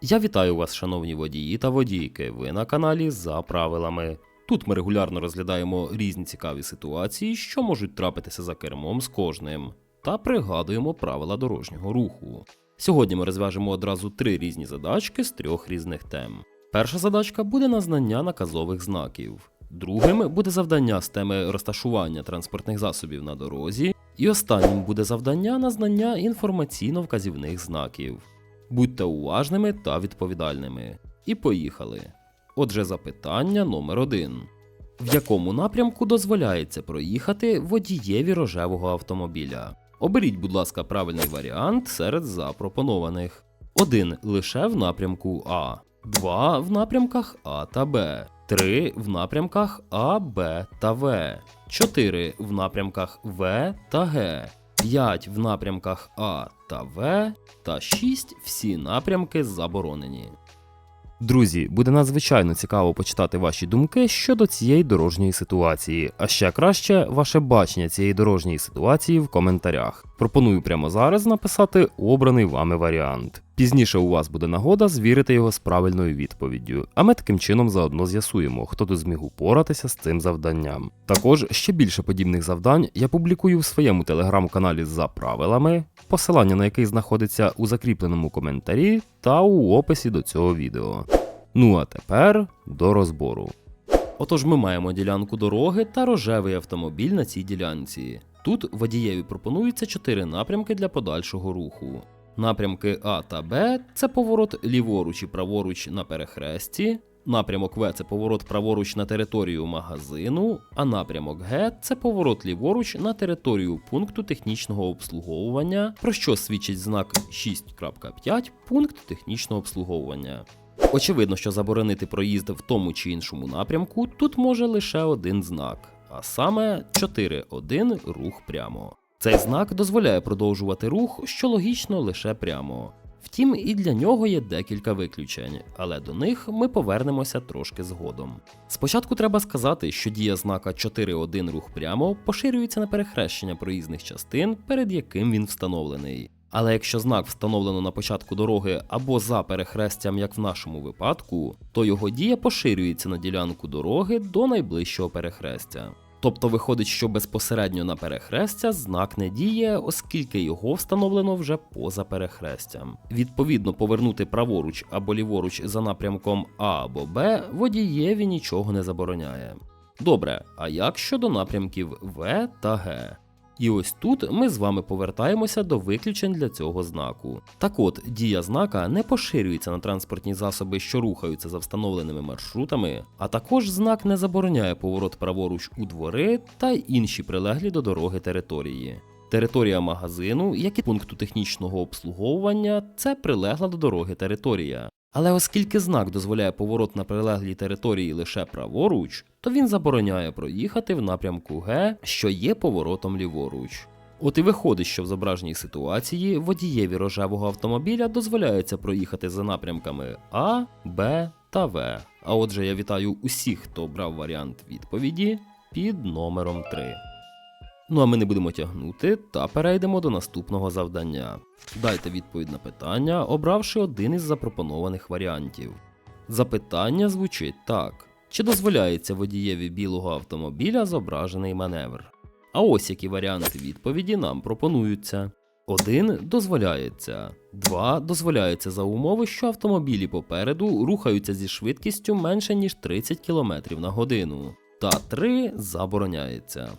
Я вітаю вас, шановні водії та водійки. Ви на каналі за правилами. Тут ми регулярно розглядаємо різні цікаві ситуації, що можуть трапитися за кермом з кожним, та пригадуємо правила дорожнього руху. Сьогодні ми розв'яжемо одразу три різні задачки з трьох різних тем. Перша задачка буде на знання наказових знаків. Другим буде завдання з теми розташування транспортних засобів на дорозі, і останнім буде завдання на знання інформаційно-вказівних знаків. Будьте уважними та відповідальними. І поїхали. Отже, запитання номер один. В якому напрямку дозволяється проїхати водієві рожевого автомобіля? Оберіть, будь ласка, правильний варіант серед запропонованих. 1 лише в напрямку А, 2 в напрямках А та Б, 3 в напрямках А, Б та В, 4 в напрямках В та Г, 5 в напрямках А та В та 6 всі напрямки заборонені. Друзі, буде надзвичайно цікаво почитати ваші думки щодо цієї дорожньої ситуації, а ще краще ваше бачення цієї дорожньої ситуації в коментарях. Пропоную прямо зараз написати обраний вами варіант. Пізніше у вас буде нагода звірити його з правильною відповіддю, а ми таким чином заодно з'ясуємо, хто тут зміг упоратися з цим завданням. Також ще більше подібних завдань я публікую в своєму телеграм-каналі за правилами, посилання на який знаходиться у закріпленому коментарі та у описі до цього відео. Ну а тепер до розбору. Отож, ми маємо ділянку дороги та рожевий автомобіль на цій ділянці. Тут водієві пропонується чотири напрямки для подальшого руху. Напрямки А та Б це поворот ліворуч і праворуч на перехресті. Напрямок В це поворот праворуч на територію магазину, а напрямок Г це поворот ліворуч на територію пункту технічного обслуговування, про що свідчить знак 6.5 пункт технічного обслуговування. Очевидно, що заборонити проїзд в тому чи іншому напрямку тут може лише один знак, а саме 4.1 рух прямо. Цей знак дозволяє продовжувати рух, що логічно лише прямо. Втім, і для нього є декілька виключень, але до них ми повернемося трошки згодом. Спочатку треба сказати, що дія знака 4.1 рух прямо поширюється на перехрещення проїзних частин, перед яким він встановлений. Але якщо знак встановлено на початку дороги або за перехрестям, як в нашому випадку, то його дія поширюється на ділянку дороги до найближчого перехрестя. Тобто виходить, що безпосередньо на перехрестя знак не діє, оскільки його встановлено вже поза перехрестям. Відповідно, повернути праворуч або ліворуч за напрямком А або Б водієві нічого не забороняє. Добре, а як щодо напрямків В та Г? І ось тут ми з вами повертаємося до виключень для цього знаку. Так от, дія знака не поширюється на транспортні засоби, що рухаються за встановленими маршрутами, а також знак не забороняє поворот праворуч у двори та інші прилеглі до дороги території. Територія магазину, як і пункту технічного обслуговування, це прилегла до дороги територія. Але оскільки знак дозволяє поворот на прилеглій території лише праворуч, то він забороняє проїхати в напрямку Г, що є поворотом ліворуч. От і виходить, що в зображеній ситуації водієві рожевого автомобіля дозволяється проїхати за напрямками А, Б та В. А отже, я вітаю усіх, хто обрав варіант відповіді під номером 3. Ну а ми не будемо тягнути та перейдемо до наступного завдання. Дайте відповідь на питання, обравши один із запропонованих варіантів. Запитання звучить так: чи дозволяється водієві білого автомобіля зображений маневр? А ось які варіанти відповіді нам пропонуються. 1 дозволяється, 2 дозволяється за умови, що автомобілі попереду рухаються зі швидкістю менше ніж 30 км на годину, та 3 забороняється.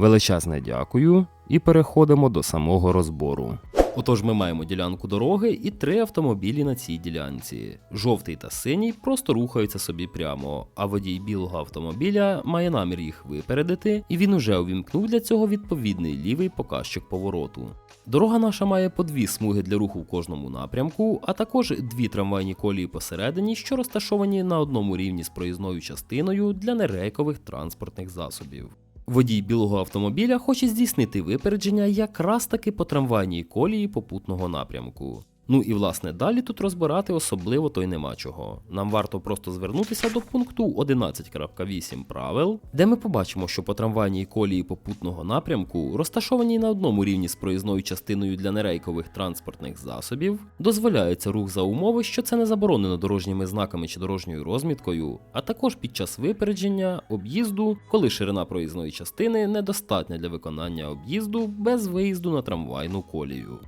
Величезне дякую і переходимо до самого розбору. Отож, ми маємо ділянку дороги і три автомобілі на цій ділянці. Жовтий та синій просто рухаються собі прямо, а водій білого автомобіля має намір їх випередити, і він уже увімкнув для цього відповідний лівий показчик повороту. Дорога наша має по дві смуги для руху в кожному напрямку, а також дві трамвайні колії посередині, що розташовані на одному рівні з проїзною частиною для нерейкових транспортних засобів. Водій білого автомобіля хоче здійснити випередження якраз таки по трамвайній колії попутного напрямку. Ну і власне далі тут розбирати особливо то й нема чого. Нам варто просто звернутися до пункту 11.8 правил, де ми побачимо, що по трамвайній колії попутного напрямку, розташованій на одному рівні з проїзною частиною для нерейкових транспортних засобів, дозволяється рух за умови, що це не заборонено дорожніми знаками чи дорожньою розміткою, а також під час випередження, об'їзду, коли ширина проїзної частини недостатня для виконання об'їзду без виїзду на трамвайну колію.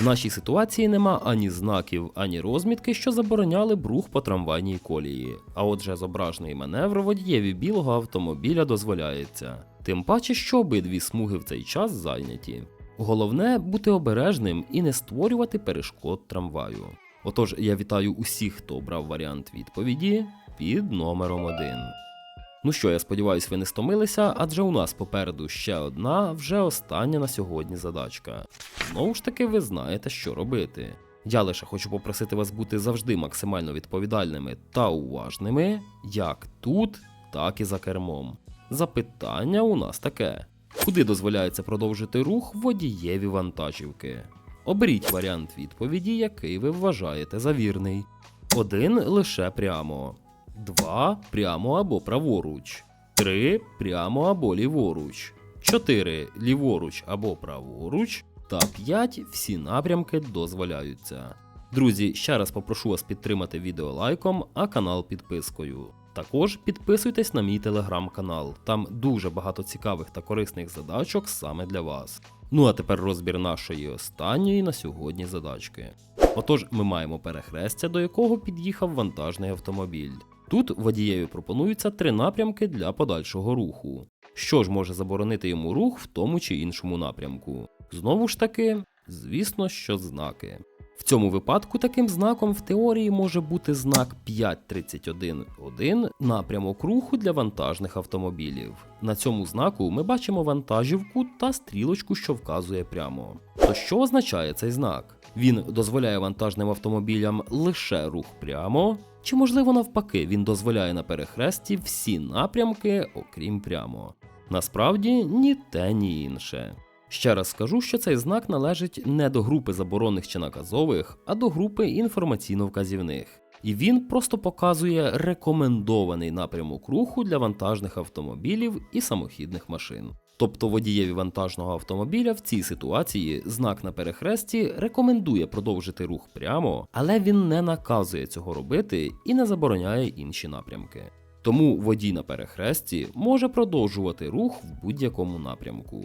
В нашій ситуації нема ані знаків, ані розмітки, що забороняли б рух по трамвайній колії. А отже, зображений маневр водієві білого автомобіля дозволяється. Тим паче, що обидві смуги в цей час зайняті. Головне бути обережним і не створювати перешкод трамваю. Отож, я вітаю усіх, хто обрав варіант відповіді під номером 1. Ну що, я сподіваюся, ви не стомилися, адже у нас попереду ще одна, вже остання на сьогодні задачка. Знову ж таки, ви знаєте, що робити. Я лише хочу попросити вас бути завжди максимально відповідальними та уважними, як тут, так і за кермом. Запитання у нас таке: куди дозволяється продовжити рух водієві вантажівки? Оберіть варіант відповіді, який ви вважаєте за вірний. Один лише прямо. 2 прямо або праворуч, 3 прямо або ліворуч, 4 ліворуч або праворуч, та 5 всі напрямки дозволяються. Друзі, ще раз попрошу вас підтримати відео лайком, а канал підпискою. Також підписуйтесь на мій телеграм-канал, там дуже багато цікавих та корисних задачок саме для вас. Ну а тепер розбір нашої останньої на сьогодні задачки. Отож, ми маємо перехрестя, до якого під'їхав вантажний автомобіль. Тут водієві пропонуються три напрямки для подальшого руху. Що ж може заборонити йому рух в тому чи іншому напрямку? Знову ж таки, звісно, що знаки. В цьому випадку таким знаком в теорії може бути знак 531.1 напрямок руху для вантажних автомобілів. На цьому знаку ми бачимо вантажівку та стрілочку, що вказує прямо. То що означає цей знак? Він дозволяє вантажним автомобілям лише рух прямо, чи можливо навпаки він дозволяє на перехресті всі напрямки, окрім прямо. Насправді ні те, ні інше. Ще раз скажу, що цей знак належить не до групи заборонних чи наказових, а до групи інформаційно-вказівних. І він просто показує рекомендований напрямок руху для вантажних автомобілів і самохідних машин. Тобто водієві вантажного автомобіля в цій ситуації знак на перехресті рекомендує продовжити рух прямо, але він не наказує цього робити і не забороняє інші напрямки. Тому водій на перехресті може продовжувати рух в будь-якому напрямку.